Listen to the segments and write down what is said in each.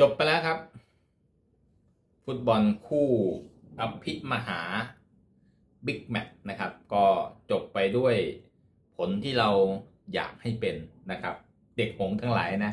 จบไปแล้วครับ ฟุตบอลคู่อภิมหาบิ๊กแมตช์นะครับ ก็จบไปด้วยผลที่เราอยากให้เป็นนะครับ เด็กหงทั้งหลายนะ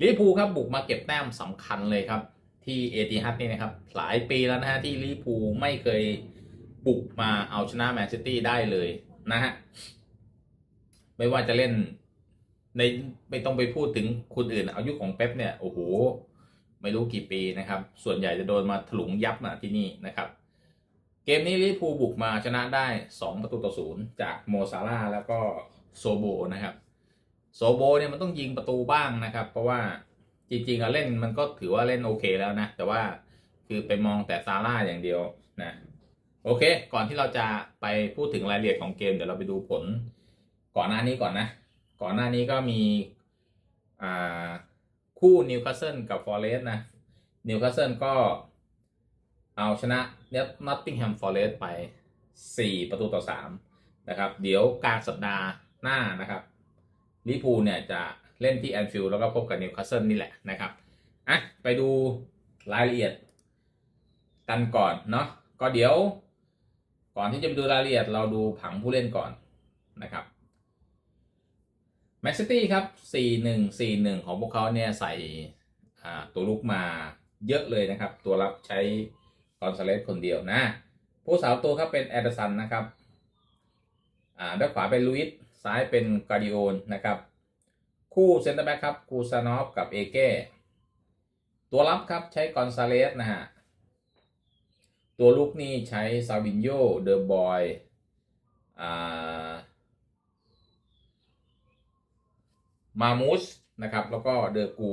ลิเวอร์พูลครับบุกมาเก็บแต้มสำคัญเลยครับ ที่เอติฮัดนี่นะครับ หลายปีแล้วนะฮะที่ลิเวอร์พูลไม่เคยบุกมาเอาชนะแมนซิตี้ได้เลยนะฮะไม่ว่าจะเล่นในไม่ต้องไปพูดถึงคนอื่นอายุของเป๊ปเนี่ย โอ้โห ไม่รู้กี่ปีนะครับ ส่วนใหญ่จะโดนมาถลุงยับนะที่นี่นะครับ เกมนี้ลิเวอร์พูลบุกมาชนะได้ 2 ประตูต่อศูนย์จากโมซาร่าแล้วก็โซโบนะครับ โซโบเนี่ยมันต้องยิงประตูบ้างนะครับ เพราะว่าจริงๆอะเล่นมันก็ถือว่าเล่นโอเคแล้วนะ แต่ว่าคือไปมองแต่ซาร่าอย่างเดียวนะโอเค ก่อนที่เราจะไปพูดถึงรายละเอียดของเกม เดี๋ยวเราไปดูผล ก่อนหน้านี้ก่อนนะ ก่อนหน้านี้ก็มีอ่า คู่นิวคาสเซิลกับฟอร์เรสต์นะนิวคาสเซิลก็เอาชนะเนตนอตติงแฮมฟอร์เรสต์ไป 4 ประตูต่อ 3 นะครับ เดี๋ยวกลางสัปดาห์หน้านะครับลิเวอร์พูลเนี่ยจะเล่นที่แอนฟิลด์แล้วก็พบกับนิวคาสเซิลนี่แหละนะครับอะไปดูรายละเอียดกันก่อนเนาะก็เดี๋ยว ก่อนที่จะไปดูรายละเอียดเราดูผังผู้เล่นก่อนนะครับ แมนซิตี้ครับ 4-1 4-1 ของพวกเขาเนี่ยใส่ตัวลุกมาเยอะเลยนะครับ ตัวรับใช้กอนซาเลสคนเดียวนะ ผู้สาวตัวครับเป็นแอดสันนะครับอ่าด้านขวาเป็นลุยส์ซ้ายเป็นกาดิโอนนะครับ คู่เซนเตอร์แบ็กครับกูซานอฟกับเอเก้ตัวรับครับใช้กอนซาเลสนะฮะ ตัวลุกนี่ใช้ซาวินโยเดอร์บอยอ่า มามูสนะครับ แล้วก็เดอร์กู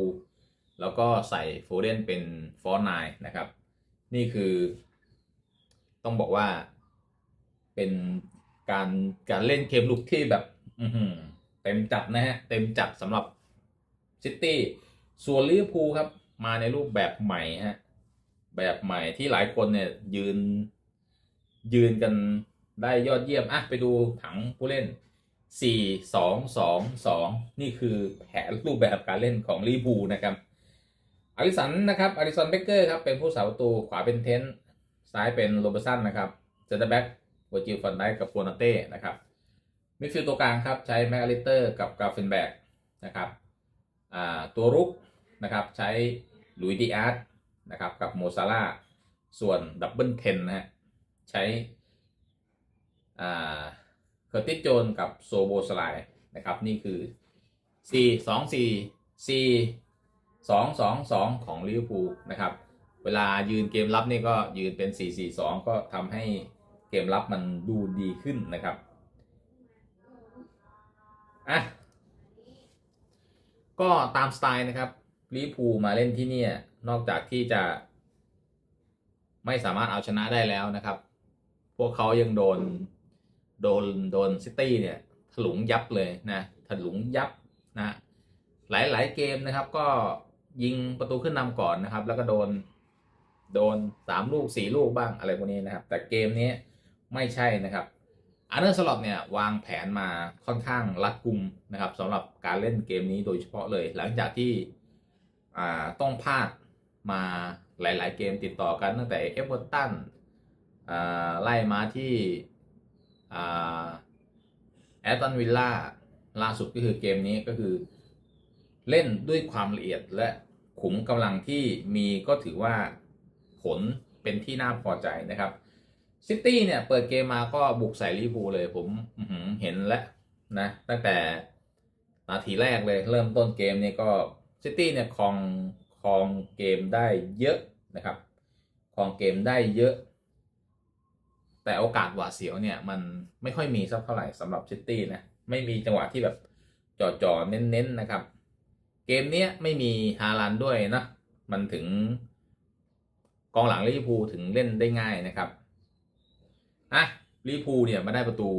แล้วก็ใส่โฟเดนเป็นฟอร์นายนะครับ นี่คือต้องบอกว่าเป็นการการเล่นเกมลุกที่แบบเต็มจัดนะฮะ เต็มจัดสำหรับซิตี้ส่วนลิเวอร์พูลครับ มาในรูปแบบใหม่ฮะ แบบใหม่ที่หลายคนเนี่ยยืนยืนกันได้ยอดเยี่ยม อะ ไปดูถังผู้เล่น 4 2 2 2 นี่คือแผนรูปแบบการเล่นของลิเวอร์พูนะครับอาริสันนะครับอาริสันเบเกอร์ครับเป็นผู้สาประตูขวาเป็นเทนต์ซ้ายเป็นโรเบร์สันนะครับเซนเตอร์แบ็กวอจิลฟันไดกับโฟนาเต้นะครับมิดฟิลด์ตัวกลางครับใช้แมกอลิเตอร์กับกราฟเฟนแบกนะครับตัวรุกนะครับใช้ลุยดีอาร์ตนะครับกับโมซาร่าส่วนดับเบิลเทนนะฮะใช้อ่า เคอร์ติสโจนกับโซโบสไลนะครับ นี่คือ C 2 4 C 2 2 2 ของลิเวอร์พูลนะครับ เวลายืนเกมรับนี่ก็ยืนเป็น 4 4 2 ก็ทำให้เกมรับมันดูดีขึ้นนะครับอะก็ตามสไตล์นะครับลิเวอร์พูลมาเล่นที่นี่นอกจากที่จะไม่สามารถเอาชนะได้แล้วนะครับ พวกเขายังโดน โดนโดนซิตี้เนี่ยถลุงยับเลยนะถลุงยับนะหลายๆเกมนะครับ ก็ยิงประตูขึ้นนำก่อนนะครับ แล้วก็โดนโดนสามลูกสี่ลูกบ้างอะไรพวกนี้นะครับ แต่เกมนี้ไม่ใช่นะครับอาร์เนอร์สล็อตเนี่ยวางแผนมาค่อนข้างรัดกุมนะครับสำหรับการเล่นเกมนี้โดยเฉพาะเลย หลังจากที่ต้องพลาดมาหลาย ๆ เกมติดต่อกันตั้งแต่เอเวอร์ตันไล่มาที่ แอตตันวิลล่าล่าสุดก็คือเกมนี้ก็คือ เล่นด้วยความละเอียดและขุมกำลังที่มีก็ถือว่าผลเป็นที่น่าพอใจนะครับซิตี้เนี่ยเปิดเกมมาก็บุกใส่ลิเวอร์พูลเลยผมเห็นแล้วนะตั้งแต่นาทีแรกเลยเริ่มต้นเกมเนี่ยก็ซิตี้เนี่ยครองครองเกมได้เยอะนะครับครองเกมได้เยอะ แต่โอกาสหวาดเสียวเนี่ยมันไม่ค่อยมีสักเท่าไหร่สำหรับซิตี้นะไม่มีจังหวะที่แบบจ่อๆเน้นๆนะครับ เกมเนี้ยไม่มีฮาลันด้วยนะมันถึงกองหลังลิเวอร์พูลถึงเล่นได้ง่ายนะครับอะลิเวอร์พูลเนี่ยมาได้ประตู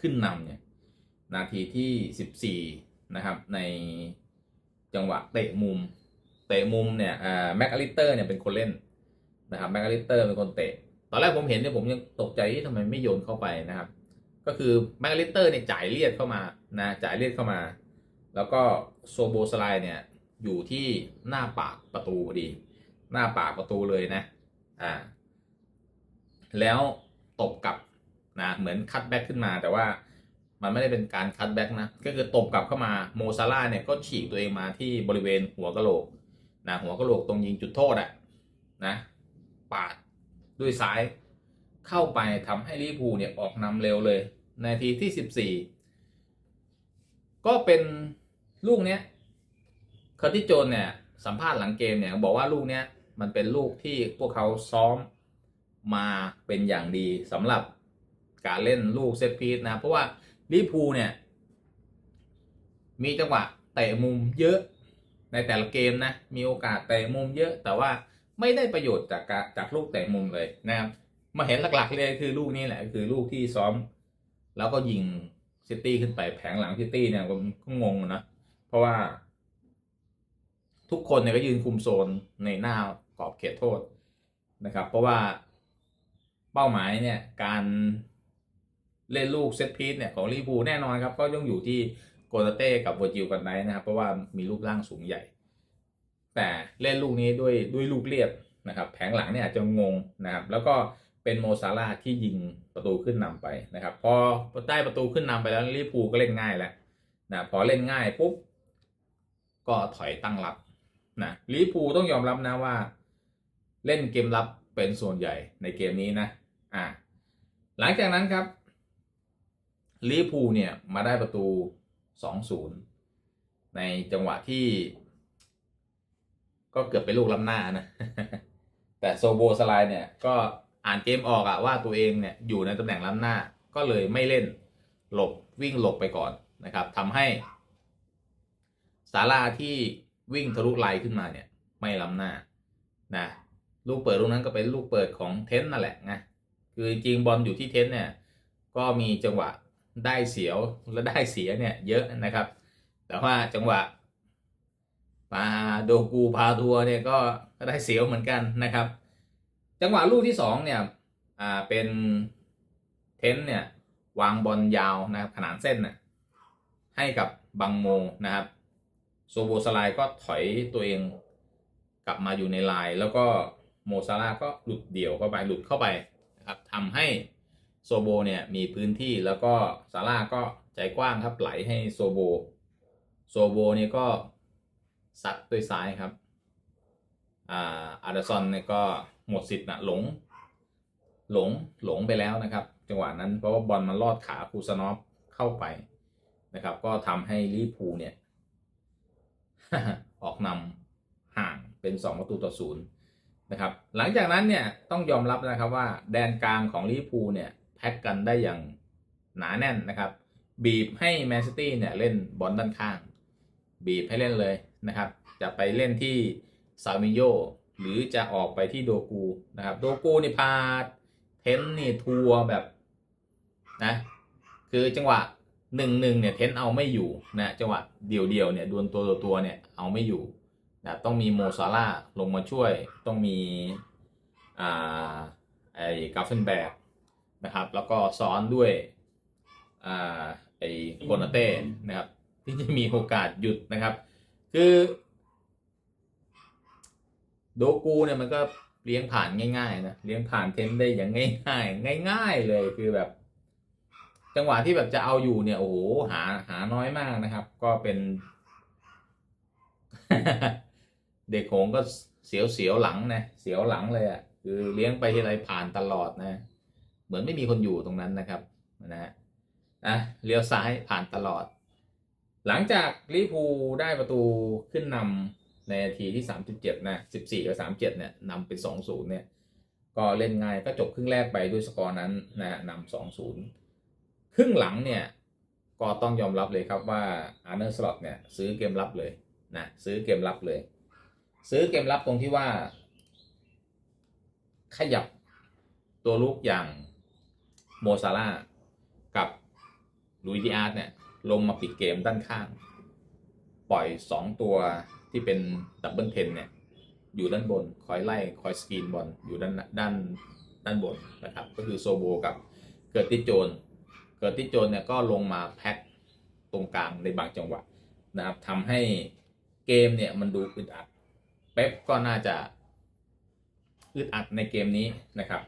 ขึ้นนำเนี่ยนาทีที่ 14 นะครับ ในจังหวะเตะมุม เตะมุมเนี่ยอ่าแม็กอลิเตอร์เนี่ยเป็นคนเล่นนะครับแม็กอลิเตอร์เป็นคนเตะ ตอนแรกผมเห็นเนี่ยผมยังตกใจที่ทำไมไม่โยนเข้าไปนะครับ ก็คือแมกอลิเตอร์เนี่ยจ่ายเลียดเข้ามานะจ่ายเลียดเข้ามา แล้วก็โซโบสไลด์เนี่ยอยู่ที่หน้าปากประตูพอดี หน้าปากประตูเลยนะอ่าแล้วตบกลับนะเหมือนคัตแบ็กขึ้นมาแต่ว่ามันไม่ได้เป็นการคัตแบ็กนะ ก็คือตบกลับเข้ามาโมซาร่าเนี่ยก็ฉีกตัวเองมาที่บริเวณหัวกะโหลกนะหัวกะโหลกตรงยิงจุดโทษอะนะปาด ด้วยซ้ายเข้าไปทำให้ลิพูเนี่ยออกนำเร็วเลยในาทีที่ 14 ก็เป็นลูกเนี้ยเคอร์ติโจนเนี่ยสัมภาษณ์หลังเกมเนี่ยบอกว่าลูกเนี้ยมันเป็นลูกที่พวกเขาซ้อมมาเป็นอย่างดีสำหรับการเล่นลูกเซตพีซนะ เพราะว่าลิพูเนี่ยมีจังหวะเตะมุมเยอะในแต่ละเกมนะ มีโอกาสเตะมุมเยอะแต่ว่า ไม่ได้ประโยชน์จากจากลูกเตะมุมเลยนะครับมาเห็นหลักๆเลยคือลูกนี้แหละคือลูกที่ซ้อม แล้วก็ยิงซิตี้ขึ้นไปแผงหลังซิตี้เนี่ยผมก็งงนะเพราะว่า ทุกคนเนี่ยก็ยืนคุมโซนในหน้ากรอบเขตโทษนะครับ เพราะว่าเป้าหมายเนี่ยการเล่นลูกเซตพีซเนี่ยของลิเวอร์พูลแน่นอนครับ ก็ต้องอยู่ที่โกลาเต้กับโวจิลกันไนนะครับ เพราะว่ามีรูปร่างสูงใหญ่ แต่เล่นลูกนี้ด้วยด้วยลูกเรียบนะครับแผงหลังเนี่ยอาจจะงงนะครับ แล้วก็เป็นโมซาร่าที่ยิงประตูขึ้นนำไปนะครับ พอได้ประตูขึ้นนำไปแล้วลิเวอร์พูก็เล่นง่ายแล้วนะพอเล่นง่ายปุ๊บก็ถอยตั้งรับนะลิเวอร์พูต้องยอมรับนะว่า เล่นเกมรับเป็นส่วนใหญ่ในเกมนี้นะอ่าหลังจากนั้นครับลิเวอร์พูเนี่ยมาได้ประตู 2-0 ในจังหวะที่ ก็เกือบเป็นลูกล้ำหน้านะ แต่โซโบสไลเนี่ย ก็อ่านเกมออกอะว่าตัวเองเนี่ยอยู่ในตำแหน่งล้ำหน้า ก็เลยไม่เล่นหลบวิ่งหลบไปก่อนนะครับทำให้ซาราที่วิ่งทะลุไลขึ้นมาเนี่ย ไม่ล้ำหน้านะลูกเปิดลูกนั้นก็เป็นลูกเปิดของเทนนั่นแหละนะคือจริงบอลอยู่ที่เทนเนี่ยก็มีจังหวะได้เสียวและได้เสียเนี่ยเยอะนะครับ แต่ว่าจังหวะ มาโดกูพาทัวร์เนี่ยก็ได้เสียวเหมือนกันนะครับ จังหวะลูกที่สองเนี่ยอ่าเป็นเทนเนี่ยวางบอลยาวนะครับขนานเส้นน่ะให้กับบังโมนะครับโซโบสไลก็ถอยตัวเองกลับมาอยู่ในลายแล้วก็โมซาร่าก็หลุดเดี่ยวเข้าไปหลุดเข้าไปนะครับทำให้โซโบเนี่ยมีพื้นที่แล้วก็ซาร่าก็ใจกว้างครับไหลให้โซโบโซโบเนี่ยก็ ซัดด้วยซ้ายครับ อ่าอาร์เดซอนเนี่ยก็หมดสิทธิ์นะหลง หลงหลงไปแล้วนะครับ จังหวะนั้นเพราะว่าบอลมันลอดขาคูซานอฟเข้าไปนะครับ ก็ทำให้ลิพูเนี่ย ออกนำห่างเป็น 2 ประตูต่อศูนย์นะครับ หลังจากนั้นเนี่ยต้องยอมรับนะครับว่าแดนกลางของลิพูเนี่ยแพ็กกันได้อย่างหนาแน่นนะครับ บีบให้แมนซิตี้เนี่ยเล่นบอลด้านข้าง บีบให้เล่นเลย นะครับ จะไปเล่นที่ซามิโยหรือจะออกไปที่โดกูนะครับ โดกูนี่พาเทนนี่ทัวร์แบบนะคือจังหวะหนึ่งหนึ่งเนี่ยเทนเอาไม่อยู่นะจังหวะเดี่ยวเดียวเนี่ยดวลตัวตัวเนี่ยเอาไม่อยู่นะต้องมีโมซาร่าลงมาช่วยต้องมีอ่าไอ้กาฟเฟนแบกนะครับ แล้วก็ซ้อนด้วยอ่าไอ้โคนาเต้นะครับ ที่จะมีโอกาสหยุดนะครับ คือโดกูเนี่ยมันก็เลี้ยงผ่านง่าย ๆ นะเลี้ยงผ่านเทนได้อย่างง่าย ๆ ง่าย ๆ เลยคือแบบ จังหวะที่แบบจะเอาอยู่เนี่ยโอ้โหหาหาน้อยมากนะครับ ก็เป็น เด็กโขงก็เสียวเสียวหลังนะเสียวหลังเลยอะ่ะคือเลี้ยงไปที่ไรผ่านตลอดนะ เหมือนไม่มีคนอยู่ตรงนั้นนะครับนะฮะอะเลี้ยวซ้ายผ่านตลอด หลังจากลิพูได้ประตูขึ้นนำในนาทีที่ 37 นะ 14 กับ 37 เนี่ยนำเป็น 2-0 เนี่ย ก็เล่นง่ายก็จบครึ่งแรกไปด้วยสกอร์นั้นนะนำ2-0 ครึ่งหลังเนี่ย ก็ต้องยอมรับเลยครับว่าอาร์เนอร์สล็อตเนี่ย ซื้อเกมรับเลยนะซื้อเกมรับเลย ซื้อเกมรับตรงที่ว่า ขยับตัวลูกอย่างโมซาร่ากับลุยดิอาร์ตเนี่ย ลงมาปิดเกมด้านข้าง ปล่อย 2 ตัวที่เป็นดับเบิลเทนเนี่ย อยู่ด้านบน คอยไล่ คอยสกรีนบอลอยู่ด้านด้านด้านบนนะครับ ก็คือโซโบกับเกิร์ติโจน เกิร์ติโจนเนี่ยก็ลงมาแพ็คตรงกลางในบางจังหวะนะครับทำให้เกมเนี่ยมันดูอึดอัด เป๊ปก็น่าจะอึดอัดในเกมนี้นะครับ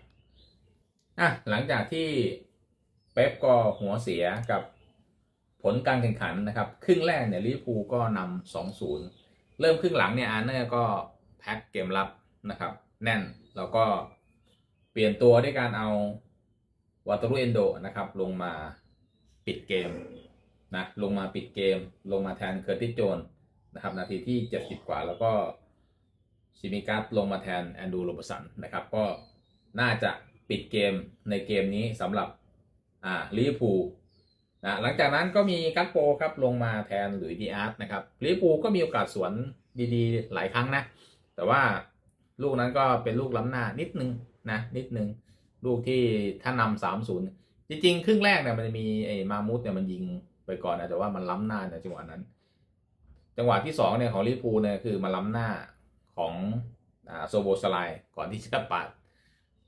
อะหลังจากที่เป๊ปก็หัวเสียกับ ผลการแข่งขันนะครับ ครึ่งแรกเนี่ยลิเวอร์พูลก็นำสองศูนย์เริ่มครึ่งหลังเนี่ยอาร์เนอร์ก็แพ็คเกมรับนะครับ แน่นแล้วก็เปลี่ยนตัวด้วยการเอาวาตรุเอนโดนะครับ ลงมาปิดเกมนะลงมาปิดเกม ลงมาแทนเคอร์ติสโจนนะครับ นาทีที่ 70 กว่าแล้วก็ซิมิกัสลงมาแทนแอนดูโรบสันนะครับ ก็น่าจะปิดเกมในเกมนี้สำหรับอ่าลิเวอร์พูล นะหลังจากนั้นก็มีกัตโปครับลงมาแทนหรือดีอาร์ตนะครับลิเวอร์พูก็มีโอกาสสวนดีๆ หลายครั้งนะ แต่ว่าลูกนั้นก็เป็นลูกล้ำหน้านิดนึงนะนิดนึง ลูกที่ถ้านำสามศูนย์จริงๆ ครึ่งแรกเนี่ยมันจะมีไอ้มามุตเนี่ยมันยิงไปก่อนนะแต่ว่ามันล้ำหน้าในจังหวะนั้น จังหวะที่สองเนี่ยของลิเวอร์พูเนี่ยคือมาล้ำหน้าของอโซโบสไลก่อนที่จะปาด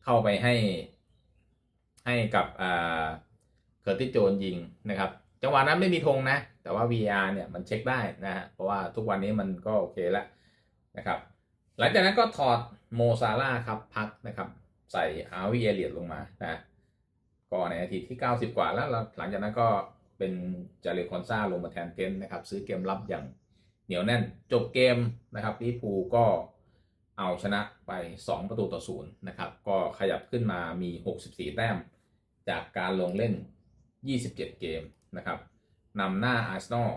เข้าไปให้ให้กับอ่า เคอร์ติโจนยิงนะครับ จังหวะนั้นไม่มีธงนะ แต่ว่า VR เนี่ยมันเช็คได้นะฮะเพราะว่าทุกวันนี้มันก็โอเคแล้วนะครับ หลังจากนั้นก็ถอดโมซาร่าครับพักนะครับ ใส่อาวีเอเลียดลงมานะก็ในนาทีที่ 90 กว่าแล้วแล้วหลังจากนั้นก็เป็นจาเรคอนซาลงมาแทนเกนนะครับ ซื้อเกมรับอย่างเหนียวแน่นจบเกมนะครับลิพูก็เอาชนะไป 2 ประตูต่อศูนย์นะครับ ก็ขยับขึ้นมามี 64 แต้ม จากการลงเล่น 27 เกมนะครับนำหน้าอาร์เซนอล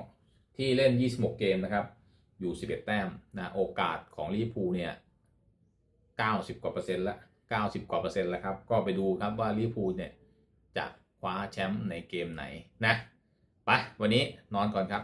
ที่เล่น 26 เกมนะครับอยู่ 11 แต้มนะโอกาสของลิเวอร์พูลเนี่ย 90 กว่าเปอร์เซ็นต์ละ 90 กว่าเปอร์เซ็นต์แล้วครับ ก็ไปดูครับว่าลิเวอร์พูลเนี่ยจะคว้าแชมป์ในเกมไหนนะไปวันนี้นอนก่อนครับ